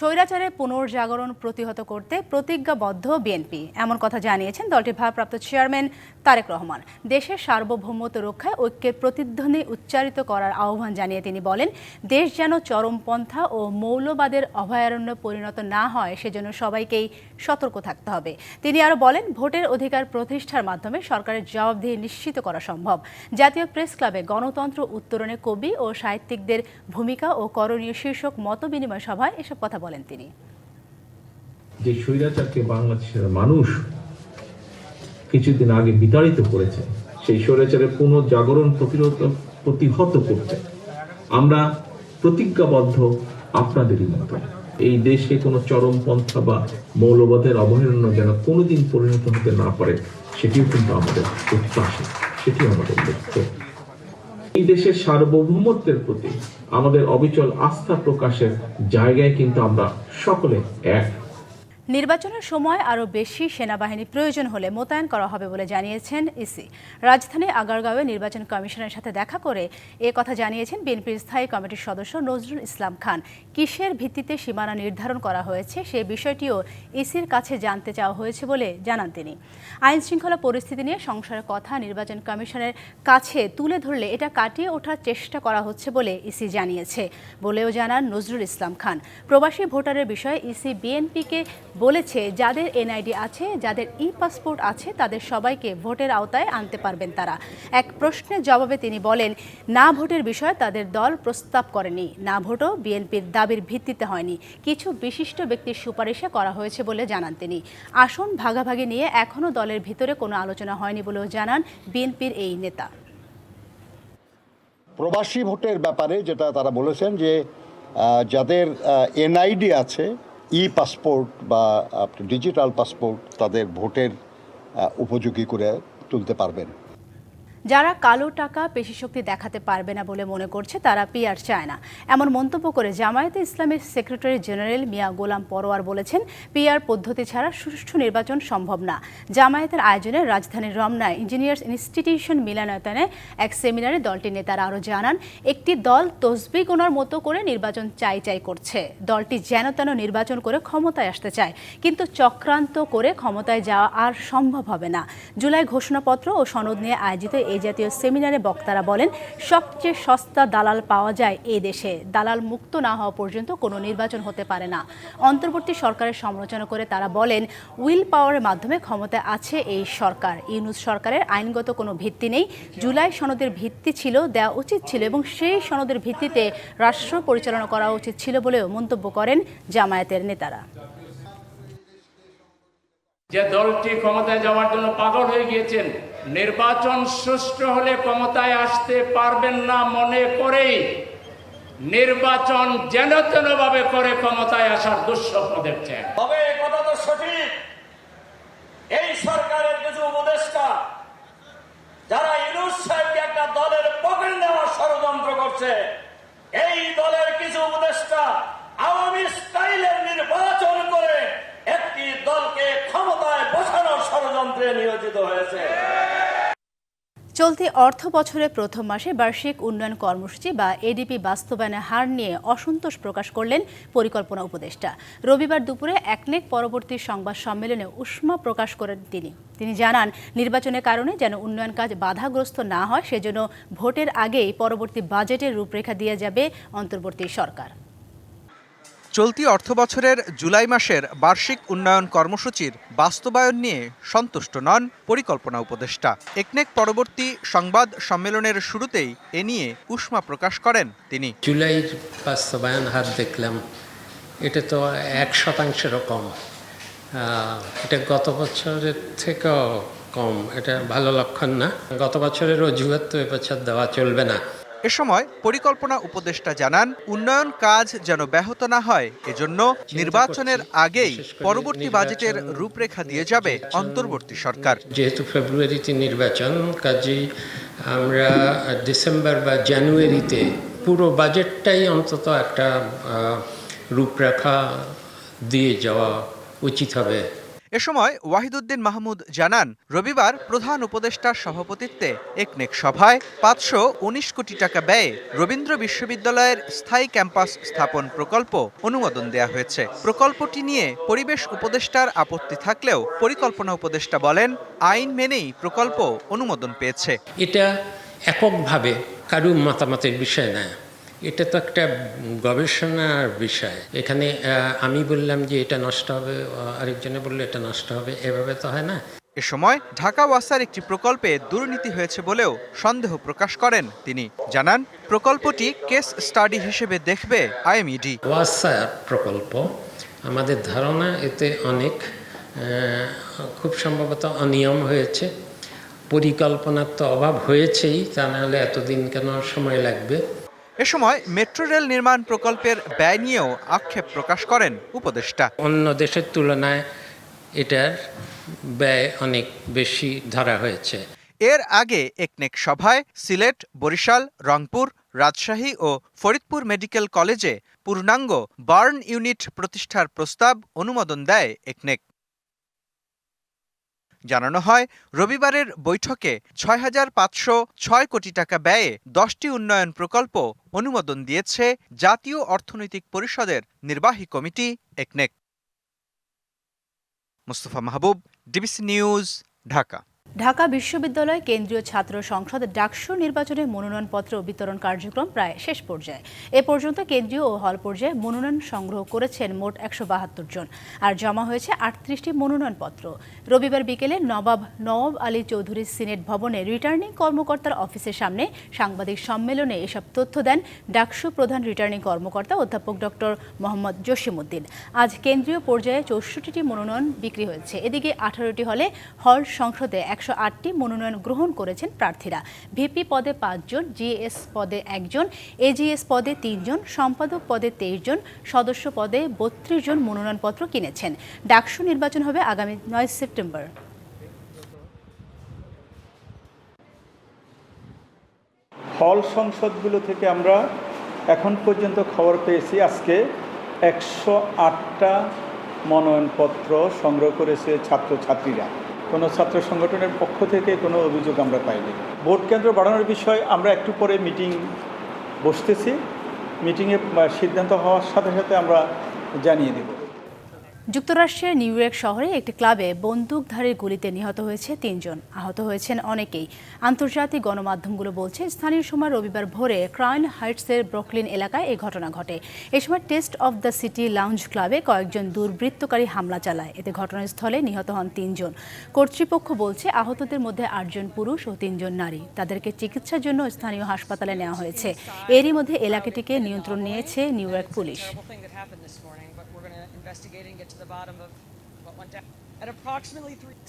স্বৈরাচারের পুনর্জাগরণ প্রতিহত করতে প্রতিজ্ঞাবদ্ধ বিএনপি। এমন কথা জানিয়েছেন দলটির ভারপ্রাপ্ত চেয়ারম্যান তারেক রহমান। দেশের সার্বভৌমত্ব রক্ষায় ঐক্যের প্রতিধ্বনি উচ্চারিত করার আহ্বান জানিয়ে তিনি বলেন, দেশ যেন চরমপন্থা ও মৌলবাদের অভয়ারণ্য পরিণত না হয়, সেজন্য সবাইকেই সতর্ক থাকতে হবে। তিনি আরও বলেন, ভোটের অধিকার প্রতিষ্ঠার মাধ্যমে সরকারের জবাবদিহি নিশ্চিত করা সম্ভব। জাতীয় প্রেস ক্লাবে গণতন্ত্র উত্তরণে কবি ও সাহিত্যিকদের ভূমিকা ও করণীয় শীর্ষক মতবিনিময় সভায় এসব কথা তিনি। যে স্বৈরাচারকে বাংলাদেশের মানুষ কিছুদিন আগে বিতাড়িত করেছে, সেই স্বৈরাচারের পুনর্জাগরণ প্রতিরোধ প্রতিহত করতে আমরা প্রতিজ্ঞাবদ্ধ আপনাদেরই মতো। এই দেশে কোনো চরমপন্থা বা মৌলবাদের অবহেলন্য যেন কোনোদিন পরিণত হতে না পারে, সেটিও কিন্তু আমাদের প্রত্যাশা সেটি আমাদের লক্ষ্য। এই দেশের সার্বভৌমত্বের প্রতি আমাদের অবিচল আস্থা প্রকাশের জায়গায় কিন্তু আমরা সকলে এক। নির্বাচনের সময় আরও বেশি সেনাবাহিনী প্রয়োজন হলে মোতায়েন করা হবে বলে জানিয়েছেন ইসি। রাজধানী আগারগাঁওয়ে নির্বাচন কমিশনের সাথে দেখা করে এ কথা জানিয়েছেন বিএনপির স্থায়ী কমিটির সদস্য নজরুল ইসলাম খান। কিসের ভিত্তিতে সীমানা নির্ধারণ করা হয়েছে সেই বিষয়টিও ইসির কাছে জানতে চাওয়া হয়েছে বলে জানান তিনি। আইন শৃঙ্খলা পরিস্থিতি নিয়ে সংসারের কথা নির্বাচন কমিশনের কাছে তুলে ধরলে এটা কাটিয়ে ওঠার চেষ্টা করা হচ্ছে বলে ইসি জানিয়েছে বলেও জানান নজরুল ইসলাম খান। প্রবাসী ভোটারের বিষয়ে ইসি বিএনপিকে বলেছে, যাদের এনআইডি আছে, যাদের ই পাসপোর্ট আছে, তাদের সবাইকে ভোটের আওতায় আনতে পারবেন তারা। এক প্রশ্নের জবাবে তিনি বলেন, না ভোটের বিষয়ে তাদের দল প্রস্তাব করেনি। না ভোটও বিএনপির দাবির ভিত্তিতে হয়নি। কিছু বিশিষ্ট ব্যক্তির সুপারিশে করা হয়েছে বলে জানান তিনি। আসন ভাগাভাগি নিয়ে এখনও দলের ভিতরে কোনো আলোচনা হয়নি বলেও জানান বিএনপির এই নেতা। প্রবাসী ভোটের ব্যাপারে যেটা তারা বলেছেন যে যাদের এনআইডি আছে ই পাসপোর্ট বা ডিজিটাল পাসপোর্ট তাদের ভোটের উপযোগী করে তুলতে পারবেন। যারা কালো টাকা পেশি শক্তি দেখাতে পারবে না বলে মনে করছে, তারা পিআর চায় না। এমন মন্তব্য করে জামায়াতে ইসলামের সেক্রেটারি জেনারেল মিয়া গোলাম পরোয়ার বলেছেন পিআর পদ্ধতি ছাড়া সুষ্ঠু নির্বাচন সম্ভব না। জামায়াতের আয়োজনে রাজধানীর রমনায় ইঞ্জিনিয়ার্স ইনস্টিটিউশন মিলনায়তনে এক সেমিনারে দলটির নেতারা আরও জানান, একটি দল তসবি গোনার মতো করে নির্বাচন চাই চাই করছে। দলটি যেন তেন নির্বাচন করে ক্ষমতায় আসতে চায়, কিন্তু চক্রান্ত করে ক্ষমতায় যাওয়া আর সম্ভব হবে না। জুলাই ঘোষণাপত্র ও সনদ নিয়ে আয়োজিত এই জাতীয় সেমিনারে বক্তারা বলেন, সবচেয়ে সস্তা দালাল পাওয়া যায় এই দেশে। দালাল মুক্ত না হওয়া পর্যন্ত কোনো নির্বাচন হতে পারে না। অন্তর্বর্তী সরকারের সমালোচনা করে তারা বলেন, উইল পাওয়ারের মাধ্যমে ক্ষমতায় আছে এই সরকার। ইউনুস সরকারের আইনগত কোনো ভিত্তি নেই। জুলাই সনদের ভিত্তি ছিল, দেওয়া উচিত ছিল এবং সেই সনদের ভিত্তিতে রাষ্ট্র পরিচালনা করা উচিত ছিল বলেও মন্তব্য করেন জামায়াতের নেতারা। যে দলটি ক্ষমতায় যাওয়ার জন্য পাগল হয়ে গিয়েছেন, নির্বাচন সুষ্ঠু হলে ক্ষমতায় আসতে পারবেন না মনে করেই। নির্বাচন যেন তেন ভাবে করে ক্ষমতায় আসার দুঃস্বপ্ন দেখছেন। তবে কথা তো সঠিক। এই সরকারের কিছু উপদেষ্টা, যারা ইনুস সাহেবকে একটা দলের পকেট নেওয়ার ষড়যন্ত্র করছে, এই দলের কিছু উপদেষ্টা আওয়ামী স্টাইলের নির্বাচন করে একটি দলকে ক্ষমতায় বসানোর ষড়যন্ত্রে নিয়োজিত হয়েছে। চলতি অর্থ বছরের প্রথম মাসে বার্ষিক উন্নয়ন কর্মসূচি বা এডিপি বাস্তবায়নের হার নিয়ে অসন্তোষ প্রকাশ করলেন পরিকল্পনা উপদেষ্টা। রবিবার দুপুরে একনেক পরবর্তী সংবাদ সম্মেলনে উষ্মা প্রকাশ করেন তিনি। তিনি জানান, নির্বাচনের কারণে যেন উন্নয়ন কাজ বাধাগ্রস্ত না হয়, সেজন্য ভোটের আগেই পরবর্তী বাজেটের রূপরেখা দিয়ে যাবে অন্তর্বর্তী সরকার। চলতি অর্থবছরের জুলাই মাসের বার্ষিক উন্নয়ন কর্মসূচির বাস্তবায়ন নিয়ে সন্তুষ্ট নন পরিকল্পনা উপদেষ্টা। একনেক পরবর্তী সংবাদ সম্মেলনের শুরুতেই এ নিয়ে উষ্মা প্রকাশ করেন তিনি। জুলাইয়ের বাস্তবায়ন হার দেখলাম, এটা তো এক শতাংশেরও কম। এটা গত বছরের থেকেও কম, এটা ভালো লক্ষণ না। গত বছরের অজুহাত তো এবছর দেওয়া চলবে না। এ সময় পরিকল্পনা উপদেষ্টা জানান, উন্নয়ন কাজ যেন ব্যাহত না হয়, এজন্য নির্বাচনের আগেই পরবর্তী বাজেটের রূপরেখা দিয়ে যাবে অন্তর্বর্তী সরকার। যেহেতু ফেব্রুয়ারিতে নির্বাচন, কাজেই আমরা ডিসেম্বর বা জানুয়ারিতে পুরো বাজেটটাই অন্তত একটা রূপরেখা দিয়ে যাওয়া উচিত হবে। এ সময় ওয়াহিদুদ্দিন মাহমুদ জানান, রবিবার প্রধান উপদেষ্টার সভাপতিত্বে একনেক সভায় পাঁচশো উনিশ কোটি টাকা ব্যয়ে রবীন্দ্র বিশ্ববিদ্যালয়ের স্থায়ী ক্যাম্পাস স্থাপন প্রকল্প অনুমোদন দেয়া হয়েছে। প্রকল্পটি নিয়ে পরিবেশ উপদেষ্টার আপত্তি থাকলেও পরিকল্পনা উপদেষ্টা বলেন, আইন মেনেই প্রকল্প অনুমোদন পেয়েছে। এটা এককভাবে কারু মতামতের বিষয় না এটা তো একটা গবেষণার বিষয়। এখানে আমি বললাম যে এটা নষ্ট হবে আরেকজনে বলল এটা নষ্ট হবে এভাবে তো হয় না। এ সময় ঢাকা ওয়াসার একটি প্রকল্পে দুর্নীতি হয়েছে বলেও সন্দেহ প্রকাশ করেন তিনি। জানান প্রকল্পটি কেস স্টাডি হিসেবে দেখবে আইএমইডি। ওয়াসা প্রকল্প আমাদের ধারণা এতে অনেক খুব সম্ভবত অনিয়ম হয়েছে। পরিকল্পনার তো অভাব হয়েছেই তা নাহলে এতদিন কেন সময় লাগবে? এ সময় মেট্রো রেল নির্মাণ প্রকল্পের ব্যয় নিয়েও আক্ষেপ প্রকাশ করেন উপদেষ্টা। অন্য দেশের তুলনায় এটার ব্যয় অনেক বেশি ধরা হয়েছে। এর আগে একনেক সভায় সিলেট বরিশাল রংপুর রাজশাহী ও ফরিদপুর মেডিকেল কলেজে পূর্ণাঙ্গ বার্ন ইউনিট প্রতিষ্ঠার প্রস্তাব অনুমোদন দেয় একনেক। জানানো হয়, রবিবারের বৈঠকে ছয় হাজার পাঁচশো ছয় কোটি টাকা ব্যয়ে দশটি উন্নয়ন প্রকল্প অনুমোদন দিয়েছে জাতীয় অর্থনৈতিক পরিষদের নির্বাহী কমিটি একনেক। Mustafa Mahbub, DBC news, Dhaka. Dhaka বিশ্ববিদ্যালয় কেন্দ্রীয় ছাত্র সংসদ ডাকসু নির্বাচনে মনোনয়নপত্র বিতরণ কার্যক্রম প্রায় শেষ পর্যায়ে। এ পর্যন্ত কেন্দ্রীয় ও হল পর্যায়ে মনোনয়ন সংগ্রহ করেছেন মোট একশো বাহাত্তর জন আর জমা হয়েছে আটত্রিশটি মনোনয়নপত্র। রবিবার বিকেলে নবাব নওয়াব আলী চৌধুরী সিনেট ভবনে রিটার্নিং কর্মকর্তার অফিসের সামনে সাংবাদিক সম্মেলনে এসব তথ্য দেন ডাকসু প্রধান রিটার্নিং কর্মকর্তা অধ্যাপক ডক্টর মোহাম্মদ জসিমউদ্দিন। আজ কেন্দ্রীয় পর্যায়ে চৌষট্টিটি মনোনয়ন বিক্রি হয়েছে। এদিকে আঠারোটি হলে হল সংসদে একশো আটটি মনোনয়ন গ্রহণ করেছেন প্রার্থীরা। ভিপি পদে পাঁচজন, জিএস পদে একজন, এজিএস পদে তিনজন, সম্পাদক পদে তেইশ জন সদস্য পদে বত্রিশ জন মনোনয়নপত্র কিনেছেন। ডাকসু নির্বাচন হবে আগামী নয় সেপ্টেম্বর। হল সংসদগুলো থেকে আমরা এখন পর্যন্ত খবর পেয়েছি, আজকে একশো আটটা মনোনয়নপত্র সংগ্রহ করেছে ছাত্রছাত্রীরা। কোনো ছাত্র সংগঠনের পক্ষ থেকে কোনো অভিযোগ আমরা পাইনি। ভোট কেন্দ্র বাড়ানোর বিষয়ে আমরা একটু পরে মিটিং বসতেছি। মিটিংয়ে সিদ্ধান্ত হওয়ার সাথে সাথে আমরা জানিয়ে দেব। যুক্তরাষ্ট্রের নিউ ইয়র্ক শহরে একটি ক্লাবে বন্দুকধারীর গুলিতে নিহত হয়েছে তিনজন। আহত হয়েছেন অনেকেই। আন্তর্জাতিক গণমাধ্যমগুলো বলছে, স্থানীয় সময় রবিবার ভোরে ক্রাইন হাইটসের ব্রকলিন এলাকায় এই ঘটনা ঘটে। এ সময় taste of the city lounge ক্লাবে কয়েকজন দুর্বৃত্তকারী হামলা চালায়। এতে ঘটনাস্থলে নিহত হন তিনজন। কর্তৃপক্ষ বলছে, আহতদের মধ্যে আটজন পুরুষ ও তিনজন নারী। তাদেরকে চিকিৎসার জন্য স্থানীয় হাসপাতালে নেওয়া হয়েছে। এরই মধ্যে এলাকাটিকে নিয়ন্ত্রণ নিয়েছে নিউ ইয়র্ক পুলিশ।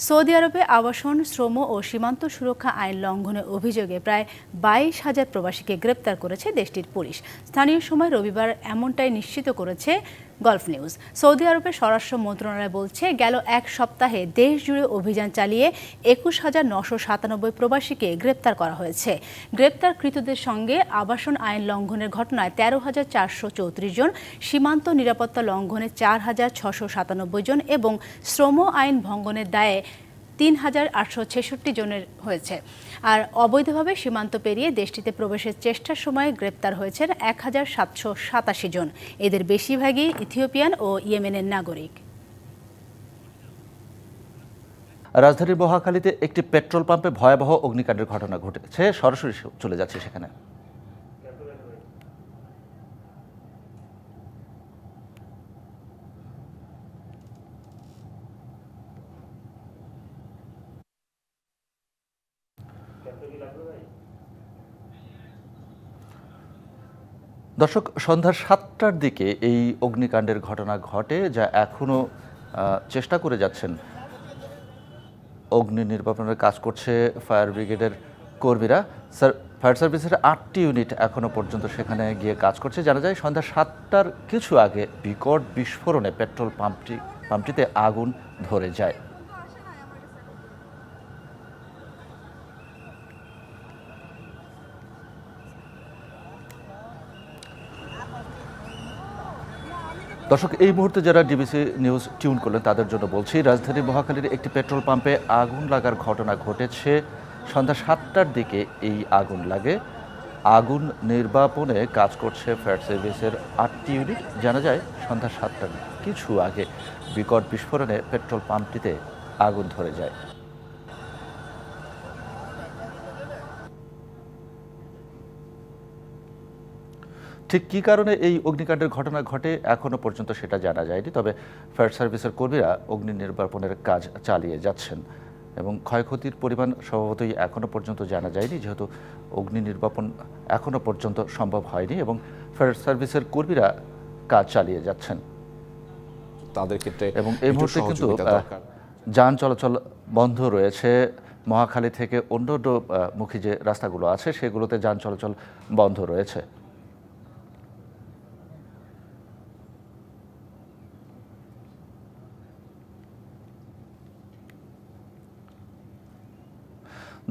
সৌদি আরবে আবাসন, শ্রম ও সীমান্ত সুরক্ষা আইন লঙ্ঘনের অভিযোগে প্রায় বাইশ হাজার প্রবাসীকে গ্রেপ্তার করেছে দেশটির পুলিশ। স্থানীয় সময় রবিবার এমনটাই নিশ্চিত করেছে গলফ নিউজ। সৌদি আরবের স্বরাষ্ট্র মন্ত্রণালয় বলছে, গেল এক সপ্তাহে দেশ জুড়ে অভিযান চালিয়ে একুশ হাজার নশো সাতানব্বই প্রবাসীকে গ্রেপ্তার করা হয়েছে। গ্রেপ্তারকৃতদের সঙ্গে আবাসন আইন লঙ্ঘনের ঘটনায় তেরো হাজার চারশো চৌত্রিশ জন, সীমান্ত নিরাপত্তা লঙ্ঘনে চার হাজার ছশো সাতানব্বই জন এবং শ্রম আইন ভঙ্গনের দায়ে তিন হাজার আটশো ছেষট্টি জনের হয়েছে। আর অবৈধভাবে সীমান্ত পেরিয়ে দেশটিতে প্রবেশের চেষ্টার সময় গ্রেপ্তার হয়েছেন এক হাজার সাতশো সাতাশি জন। এদের বেশিরভাগই ইথিওপিয়ান ও ইয়েমেনের নাগরিক। রাজধানীর বহাখালীতে একটি পেট্রোল পাম্পে ভয়াবহ অগ্নিকাণ্ডের ঘটনা ঘটেছে। সরাসরি চলে যাচ্ছে সেখানে। দর্শক সন্ধ্যা সাতটার দিকে এই অগ্নিকাণ্ডের ঘটনা ঘটে যা এখনও চেষ্টা করে যাচ্ছেন অগ্নি নির্বাপনের কাজ করছে ফায়ার ব্রিগেডের কর্মীরা। স্যার, ফায়ার সার্ভিসের আটটি ইউনিট এখনও পর্যন্ত সেখানে গিয়ে কাজ করছে। জানা যায়, সন্ধ্যা সাতটার কিছু আগে বিকট বিস্ফোরণে পেট্রোল পাম্পটি, পাম্পটিতে আগুন ধরে যায়। দর্শক, এই মুহূর্তে যারা ডিবিসি নিউজ টিউন করলেন, তাদের জন্য বলছি, রাজধানী মহাখালীর একটি পেট্রোল পাম্পে আগুন লাগার ঘটনা ঘটেছে। সন্ধ্যা সাতটার দিকে এই আগুন লাগে। আগুন নির্বাপনে কাজ করছে ফায়ার সার্ভিসের আটটি ইউনিট। জানা যায়, সন্ধ্যা সাতটার কিছু আগে বিকট বিস্ফোরণে পেট্রোল পাম্পটিতে আগুন ধরে যায়। ঠিক কী কারণে এই অগ্নিকাণ্ডের ঘটনা ঘটে এখনও পর্যন্ত সেটা জানা যায়নি তবে ফায়ার সার্ভিসের কর্মীরা অগ্নি নির্বাপনের কাজ চালিয়ে যাচ্ছেন এবং ক্ষয়ক্ষতির পরিমাণ স্বভাবতই এখনও পর্যন্ত জানা যায়নি যেহেতু অগ্নি নির্বাপন এখনও পর্যন্ত সম্ভব হয়নি এবং ফায়ার সার্ভিসের কর্মীরা কাজ চালিয়ে যাচ্ছেন তাদের ক্ষেত্রে এবং এই মুহূর্তে কিন্তু। যান চলাচল বন্ধ রয়েছে মহাখালী থেকে অন্য অন্য মুখী যে রাস্তাগুলো আছে সেগুলোতে যান চলাচল বন্ধ রয়েছে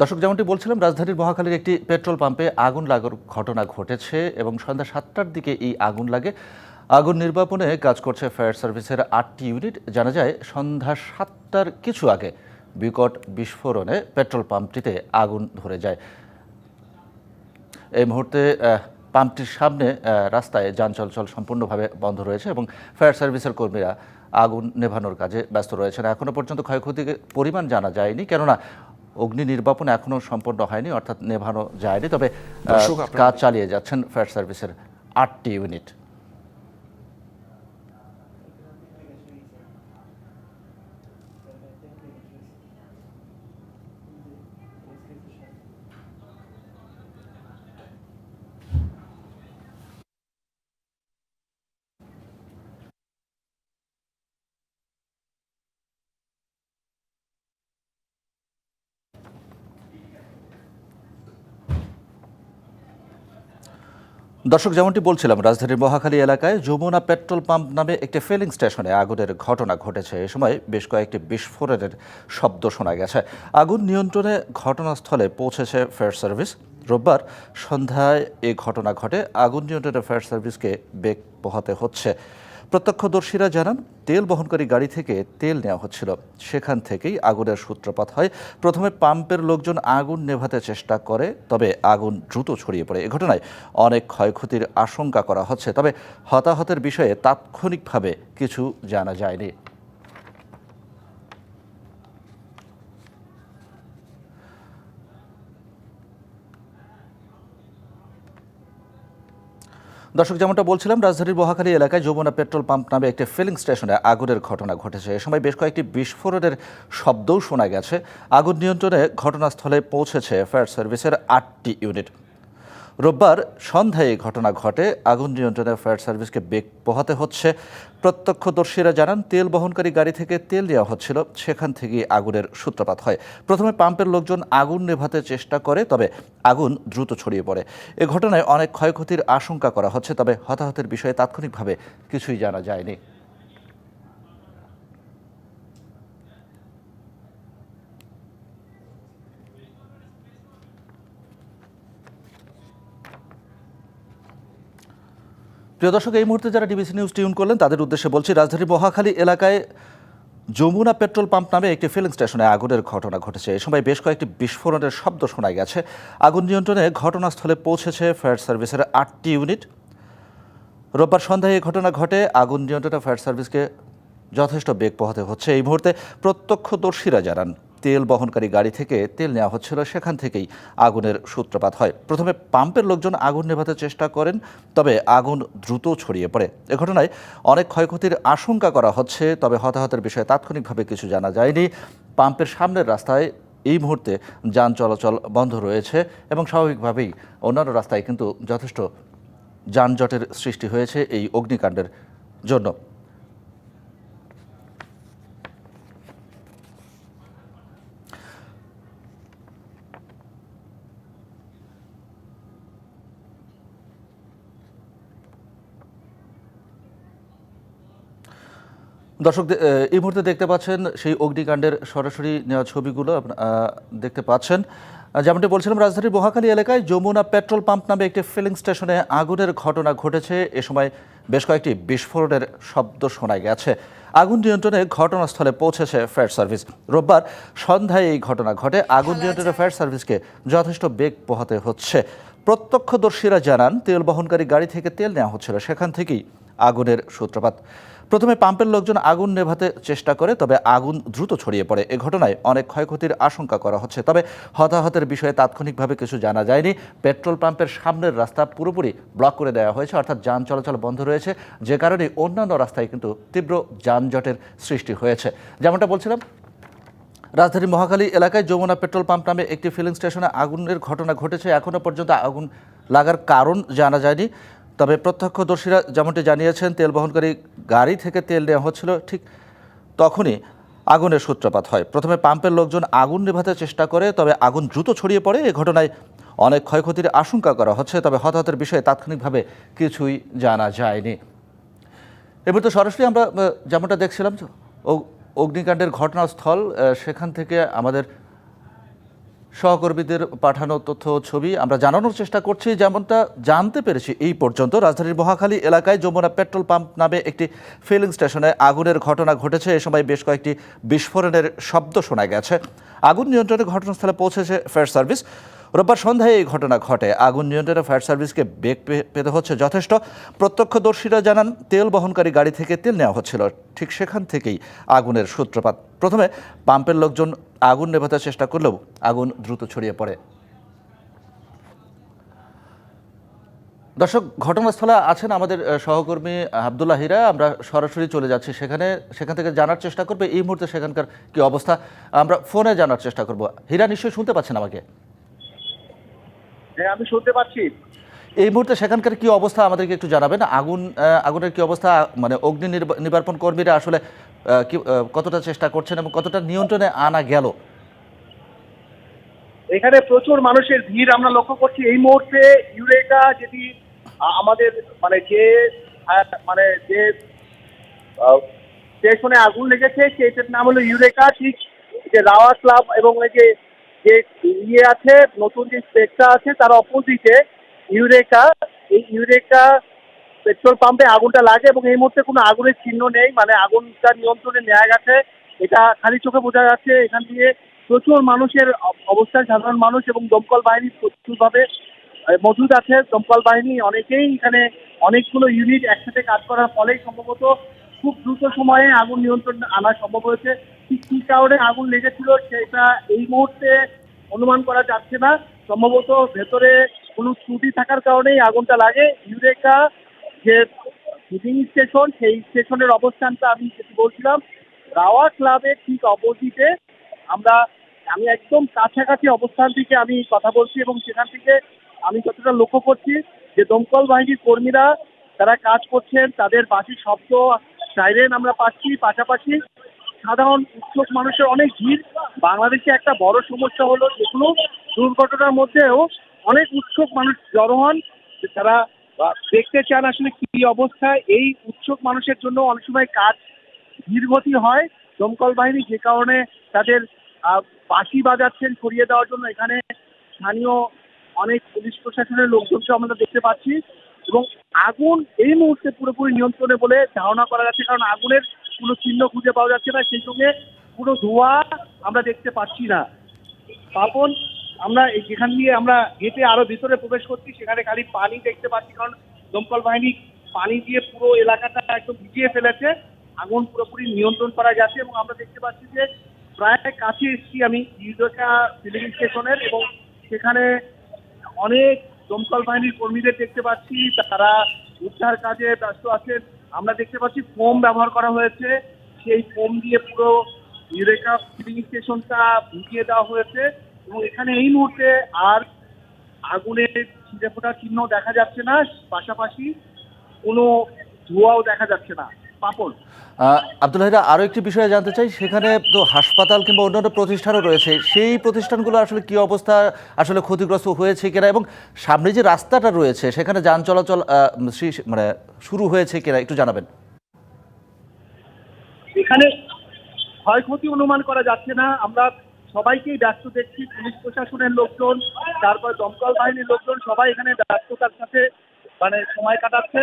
দর্শক, যেমনটি বলছিলাম, রাজধানীর মহাখালীর একটি পেট্রোল পাম্পে আগুন লাগার ঘটনা ঘটেছে এবং সন্ধ্যা সাতটার দিকে এই আগুন লাগে। আগুন নির্বাপনে কাজ করছে ফায়ার সার্ভিসের আটটি ইউনিট। জানা যায়, সন্ধ্যা সাতটার কিছু আগে বিকট বিস্ফোরণে পেট্রোল পাম্পটিতে আগুন ধরে যায়। এই মুহূর্তে পাম্পটির সামনে রাস্তায় যান চলাচল সম্পূর্ণভাবে বন্ধ রয়েছে এবং ফায়ার সার্ভিসের কর্মীরা আগুন নেভানোর কাজে ব্যস্ত রয়েছেন। এখনও পর্যন্ত ক্ষয়ক্ষতির পরিমাণ জানা যায়নি, কেননা অগ্নি নির্বাপন এখনও সম্পন্ন হয়নি অর্থাৎ নেভানো যায়নি। তবে কাজ চালিয়ে যাচ্ছেন ফায়ার সার্ভিসের আটটি ইউনিট। দর্শক, যেমনটি বলছিলাম, রাজধানীর মহাখালী এলাকায় যমুনা পেট্রোল পাম্প নামে একটি ফিলিং স্টেশনে আগুনের ঘটনা ঘটেছে। এ সময় বেশ কয়েকটি বিস্ফোরণের শব্দ শোনা গেছে। আগুন নিয়ন্ত্রণে ঘটনাস্থলে পৌঁছেছে ফায়ার সার্ভিস রোববার সন্ধ্যায় এ ঘটনা ঘটে। আগুন নিয়ন্ত্রণে ফায়ার সার্ভিসকে বেগ পোহাতে হচ্ছে। প্রত্যক্ষদর্শীরা জানান, তেল বহনকারী গাড়ি থেকে তেল নেওয়া হচ্ছিল। সেখান থেকেই আগুনের সূত্রপাত হয়। প্রথমে পাম্পের লোকজন আগুন নেভাতে চেষ্টা করে, তবে আগুন দ্রুত ছড়িয়ে পড়ে। এ ঘটনায় অনেক ক্ষয়ক্ষতির আশঙ্কা করা হচ্ছে। তবে হতাহতের বিষয়ে তাৎক্ষণিকভাবে কিছু জানা যায়নি। দর্শক, যেমনটা বলছিলাম, রাজধানীর মহাখালী এলাকায় যমুনা পেট্রোল পাম্প নামে একটি ফিলিং স্টেশনে আগুনের ঘটনা ঘটেছে। এ সময় বেশ কয়েকটি বিস্ফোরণের শব্দও শোনা গেছে। আগুন নিয়ন্ত্রণে ঘটনাস্থলে পৌঁছেছে ফায়ার সার্ভিসের আটটি ইউনিট। রোববার সন্ধ্যায় ঘটনা ঘটে। আগুন নিয়ন্ত্রণে ফায়ার সার্ভিসকে বেগ পোহাতে হচ্ছে। প্রত্যক্ষদর্শীরা জানান, তেল বহনকারী গাড়ি থেকে তেল নেওয়া হচ্ছিল। সেখান থেকেই আগুনের সূত্রপাত হয়। প্রথমে পাম্পের লোকজন আগুন নেভাতে চেষ্টা করে, তবে আগুন দ্রুত ছড়িয়ে পড়ে। এ ঘটনায় অনেক ক্ষয়ক্ষতির আশঙ্কা করা হচ্ছে, তবে হতাহতের বিষয়ে তাৎক্ষণিকভাবে কিছুই জানা যায়নি। প্রিয় দর্শক, এই মুহূর্তে যারা ডিবিসি নিউজ টিউন করলেন, তাদের উদ্দেশ্যে বলছি রাজধানীর মহাখালী এলাকায় যমুনা পেট্রোল পাম্প নামে একটি ফিলিং স্টেশনে আগুনের ঘটনা ঘটেছে। এই সময় বেশ কয়েকটি বিস্ফোরণের শব্দ শোনা গেছে। আগুন নিয়ন্ত্রণে ঘটনাস্থলে পৌঁছেছে ফায়ার সার্ভিসের আটটি ইউনিট। রোববার সন্ধ্যায় এই ঘটনা ঘটে। আগুন নিয়ন্ত্রণে ফায়ার সার্ভিসকে যথেষ্ট বেগ পোহাতে হচ্ছে। এই মুহূর্তে প্রত্যক্ষদর্শীরা জানান তেল বহনকারী গাড়ি থেকে তেল নেওয়া হচ্ছিল, সেখান থেকেই আগুনের সূত্রপাত হয়। প্রথমে পাম্পের লোকজন আগুন নেভাতে চেষ্টা করেন, তবে আগুন দ্রুত ছড়িয়ে পড়ে। এ ঘটনায় অনেক ক্ষয়ক্ষতির আশঙ্কা করা হচ্ছে, তবে হতাহতের বিষয়ে তাৎক্ষণিকভাবে কিছু জানা যায়নি। পাম্পের সামনের রাস্তায় এই মুহূর্তে যান চলাচল বন্ধ রয়েছে এবং স্বাভাবিকভাবেই অন্যান্য রাস্তায় কিন্তু যথেষ্ট যানজটের সৃষ্টি হয়েছে এই অগ্নিকাণ্ডের জন্য। দর্শক এই মুহূর্তে দেখতে পাচ্ছেন সেই অগ্নিকাণ্ডের সরাসরি নেওয়া ছবিগুলো দেখতে পাচ্ছেন। যেমনটি বলছিলাম রাজধানীর মহাখালী এলাকায় যমুনা পেট্রোল পাম্প নামে একটি ফিলিং স্টেশনে আগুনের ঘটনা ঘটেছে। এ সময় বেশ কয়েকটি বিস্ফোরণের শব্দ শোনা গেছে। আগুন নিয়ন্ত্রণে ঘটনাস্থলে পৌঁছেছে ফায়ার সার্ভিস রোববার সন্ধ্যায় এই ঘটনা ঘটে। আগুন নিয়ন্ত্রণে ফায়ার সার্ভিসকে যথেষ্ট বেগ পোহাতে হচ্ছে। প্রত্যক্ষদর্শীরা জানান তেল বহনকারী গাড়ি থেকে তেল নেওয়া হচ্ছিল। সেখান থেকেই আগুনের সূত্রপাত। প্রথমে পাম্পের লোকজন আগুন নেভাতে চেষ্টা করে, তবে আগুন দ্রুত ছড়িয়ে পড়ে। এ ঘটনায় অনেক ক্ষয়ক্ষতির আশঙ্কা করা হচ্ছে। তবে হতাহতের বিষয়ে তাৎক্ষণিকভাবে কিছু জানা যায়নি। পেট্রোল পাম্পের সামনের রাস্তা পুরোপুরি ব্লক করে দেওয়া হয়েছে, অর্থাৎ যান চলাচল বন্ধ রয়েছে। যে কারণে অন্যান্য রাস্তায় কিন্তু তীব্র যানজটের সৃষ্টি হয়েছে। যেমনটা বলছিলাম রাজধানীর মহাখালী এলাকায় যমুনা পেট্রোল পাম্প নামে একটি ফিলিং স্টেশনে আগুনের ঘটনা ঘটেছে। এখনও পর্যন্ত আগুন লাগার কারণ জানা যায়নি। তবে প্রত্যক্ষদর্শীরা যেমনটি জানিয়েছেন, তেল বহনকারী গাড়ি থেকে তেল নেওয়া হচ্ছিল, ঠিক তখনই আগুনের সূত্রপাত হয়। প্রথমে পাম্পের লোকজন আগুন নেভাতে চেষ্টা করে, তবে আগুন দ্রুত ছড়িয়ে পড়ে। এ ঘটনায় অনেক ক্ষয়ক্ষতির আশঙ্কা করা হচ্ছে, তবে হতাহতের বিষয়ে তাৎক্ষণিকভাবে কিছুই জানা যায়নি। এবার তো সরাসরি আমরা যেমনটা দেখছিলাম অগ্নিকাণ্ডের ঘটনাস্থল সেখান থেকে আমাদের সহকর্মীদের পাঠানো তথ্য ছবি আমরা জানানোর চেষ্টা করছি, যেমনটা জানতে পেরেছি এই পর্যন্ত। রাজধানীর মহাখালী এলাকায় যমুনা পেট্রোল পাম্প নামে একটি ফিলিং স্টেশনে আগুনের ঘটনা ঘটেছে। এ সময় বেশ কয়েকটি বিস্ফোরণের শব্দ শোনা গেছে। আগুন নিয়ন্ত্রণে ঘটনাস্থলে পৌঁছেছে ফায়ার সার্ভিস রোববার সন্ধ্যায় এই ঘটনা ঘটে। আগুন নিয়ন্ত্রণে ফায়ার সার্ভিসকে বেগ পেতে হচ্ছে যথেষ্ট। প্রত্যক্ষদর্শীরা জানান, তেল বহনকারী গাড়ি থেকে তেল নেওয়া হচ্ছিল। ঠিক সেখান থেকেই আগুনের সূত্রপাত। প্রথমে পাম্পের লোকজন আগুন নেভাতে চেষ্টা করলেও আগুন দ্রুত ছড়িয়ে পড়ে। দর্শক, ঘটনাস্থলে আছেন আমাদের সহকর্মী আবদুল্লাহ হীরা। আমরা সরাসরি চলে যাচ্ছি সেখানে। সেখান থেকে জানার চেষ্টা করবে, এই মুহূর্তে সেখানকার কি অবস্থা? আমরা ফোনে জানার চেষ্টা করব। হীরা, নিশ্চয়ই শুনতে পাচ্ছেন আমাকে? হ্যাঁ আমি শুনতে পাচ্ছি। এই মুহূর্তে সেখানকার কি অবস্থা আমাদেরকে একটু জানাবেন? আগুন আগুনের কি অবস্থা? মানে অগ্নি নির্বাপন কর্মীরা আসলে কতটা চেষ্টা করছেন এবং কতটা নিয়ন্ত্রণে আনা গেল? এখানে প্রচুর মানুষের ভিড় আমরা লক্ষ্য করছি। এই মুহূর্তে ইউরেকা যেটি আমাদের মানে যে মানে যে স্টেশনে আগুন লেগেছে সেটার নাম হলো ইউরেকা। ঠিক যে রাওয়া ক্লাব এবং এই যে যে ইয়ে আছে, নতুন যে স্পেকটা আছে, তার অপোজিটে ইউরেকা। এই ইউরেকা পেট্রোল পাম্পে আগুনটা লাগে এবং এই মুহূর্তে কোনো আগুনের চিহ্ন নেই মানে আগুনটা নিয়ন্ত্রণে নেওয়া গেছে। এটা খালি চোখে বোঝা যাচ্ছে, এখান দিয়ে প্রচুর মানুষের অব- অবস্থান, সাধারণ মানুষ এবং দমকল বাহিনী প্রচুরভাবে মজুদ আছে। দমকল বাহিনী অনেকেই এখানে অনেকগুলো ইউনিট একসাথে কাজ করার ফলে সম্ভবত খুব দ্রুত সময়ে আগুন নিয়ন্ত্রণ আনা সম্ভব হয়েছে। কী কারণে আগুন লেগেছিল, সেটা এই মুহূর্তে অনুমান করা যাচ্ছে না। সম্ভবত ভেতরে কোনো ত্রুটি থাকার কারণেই আগুনটা লাগে। ইউরেকা যে স্টেশন সেই স্টেশনের অবস্থানটা আমি যেটি বলছিলাম, রাওয়া ক্লাবের ঠিক অপোজিটে। আমরা, আমি একদম কাছাকাছি অবস্থান থেকে আমি কথা বলছি এবং সেখান থেকে আমি যতটা লক্ষ্য করছি যে দমকল বাহিনীর কর্মীরা, তারা কাজ করছেন, তাদের বাসি শব্দ সাইরেন আমরা পাচ্ছি। পাশাপাশি সাধারণ উৎসব মানুষের অনেক ভিড়। বাংলাদেশে একটা বড় সমস্যা হলো যেগুলো দুর্ঘটনার মধ্যেও অনেক উৎসব মানুষ জড়ো হন। তারা দেখতে চান আসলে কি অবস্থা। এই উৎসুক মানুষের জন্য অনেক সময় কাজ ধীরগতি হয়। দমকল বাহিনী যে কারণে তাদের বাঁশি বাজাচ্ছেন সরিয়ে দেওয়ার জন্য। এখানে স্থানীয় অনেক পুলিশ প্রশাসনের লোকজনকে আমরা দেখতে পাচ্ছি। এবং আগুন এই মুহূর্তে পুরোপুরি নিয়ন্ত্রণে বলে ধারণা করা যাচ্ছে। কারণ আগুনের কোনো চিহ্ন খুঁজে পাওয়া যাচ্ছে না, সেই সঙ্গে পুরো ধোঁয়া আমরা দেখতে পাচ্ছি না। পাপন, আমরা যেখান দিয়ে আমরা হেঁটে আরও ভিতরে প্রবেশ করছি, সেখানে খালি পানি দেখতে পাচ্ছি, কারণ দমকল বাহিনী পানি দিয়ে পুরো এলাকাটা একদম ভিজিয়ে ফেলেছে। আগুন পুরোপুরি নিয়ন্ত্রণ করা যাচ্ছে এবং আমরা দেখতে পাচ্ছি যে প্রায় কাছে এসেছি আমি ইউদোকা ফিলিং স্টেশনের এবং সেখানে অনেক দমকল বাহিনীর কর্মীদের দেখতে পাচ্ছি, তারা উদ্ধার কাজে ব্যস্ত আছেন। আমরা দেখতে পাচ্ছি ফোম ব্যবহার করা হয়েছে। সেই ফোম দিয়ে পুরো ইউরেকা ফিলিং স্টেশনটা ভিজিয়ে দেওয়া হয়েছে এবং এখানে এই মুহূর্তে আর আগুনের ছিটে ফোটার চিহ্ন দেখা যাচ্ছে না। পাশাপাশি কোনো ধোঁয়াও দেখা যাচ্ছে না। পাপড়। আব্দুল হাইরা আরও একটি বিষয়ে জানতে চাই, সেখানে তো হাসপাতাল কিংবা অন্যান্য প্রতিষ্ঠানও রয়েছে। সেই প্রতিষ্ঠানগুলো আসলে কি অবস্থা, আসলে ক্ষতিগ্রস্ত হয়েছে কিনা এবং সামনে যে রাস্তাটা রয়েছে, সেখানে যান চলাচল মানে শুরু হয়েছে কিনা একটু জানাবেন। এখানে ক্ষয়ক্ষতি অনুমান করা যাচ্ছে না। আমরা সবাইকেই ব্যস্ত দেখছি, পুলিশ প্রশাসনের লোকজন, তারপর দমকল বাহিনীর লোকজন সবাই এখানে ব্যস্ততার সাথে মানে সময় কাটাচ্ছেন।